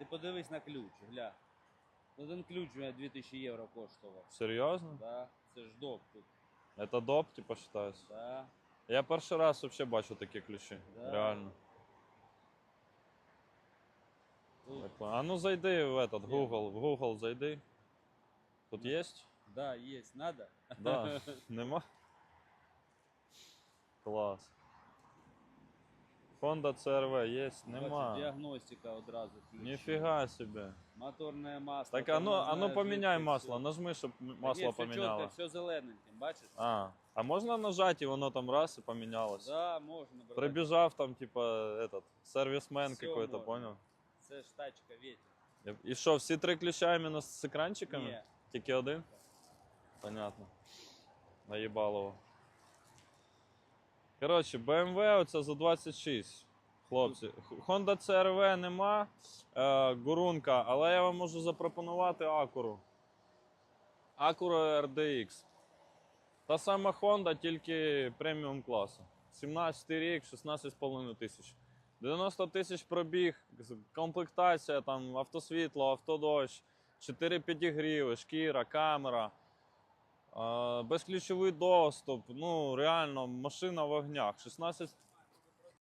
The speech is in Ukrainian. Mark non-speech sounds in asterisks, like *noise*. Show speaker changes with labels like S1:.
S1: Ти подивись на ключ, гля. Один ключ у мене 2000 євро коштував.
S2: Серйозно?
S1: Да, це ж доп тут.
S2: Это доп, типа, считается?
S1: Да.
S2: Я перший раз вообще бачу такі ключі.
S1: Да.
S2: Реально.
S1: Тут,
S2: Так, А ну зайди в этот Google, в Google зайди. Тут
S1: Ну.
S2: есть?
S1: да, есть, надо.
S2: Да. *laughs* Нема? Клас. Honda CRV есть?
S1: Бачиш,
S2: Нема.
S1: Діагностика одразу ключ.
S2: Ніфіга собі.
S1: Моторне масло.
S2: Так, а ну, а ну
S1: тормозна
S2: поміняй
S1: жидкость,
S2: масло,
S1: всё.
S2: нажми, щоб м-
S1: Так
S2: масло
S1: є, все
S2: поміняло.
S1: Чітко, все зелененьким, бачиш?
S2: А, а можна нажати і воно там раз і помінялось?
S1: Да, можна. брати.
S2: Прибіжав там, типа, этот, сервісмен
S1: Всё
S2: какой-то,
S1: можна.
S2: понял?
S1: Це ж тачка, ветер.
S2: І що, всі три ключа іменно з екранчиками?
S1: Ні.
S2: Тільки один? Понятно. Наїбалово. Коротше, BMW оце за 26. Хлопці. Honda CRV нема, е, гурунка, але я вам можу запропонувати Acura. Acura RDX. Та сама Honda, тільки преміум класу. 17 рік, 16,5 тисяч. 90 тисяч пробіг, комплектація, там автосвітло, автодощ, 4 підігріви, шкіра, камера, безключовий доступ. Ну, реально, машина в огнях. 16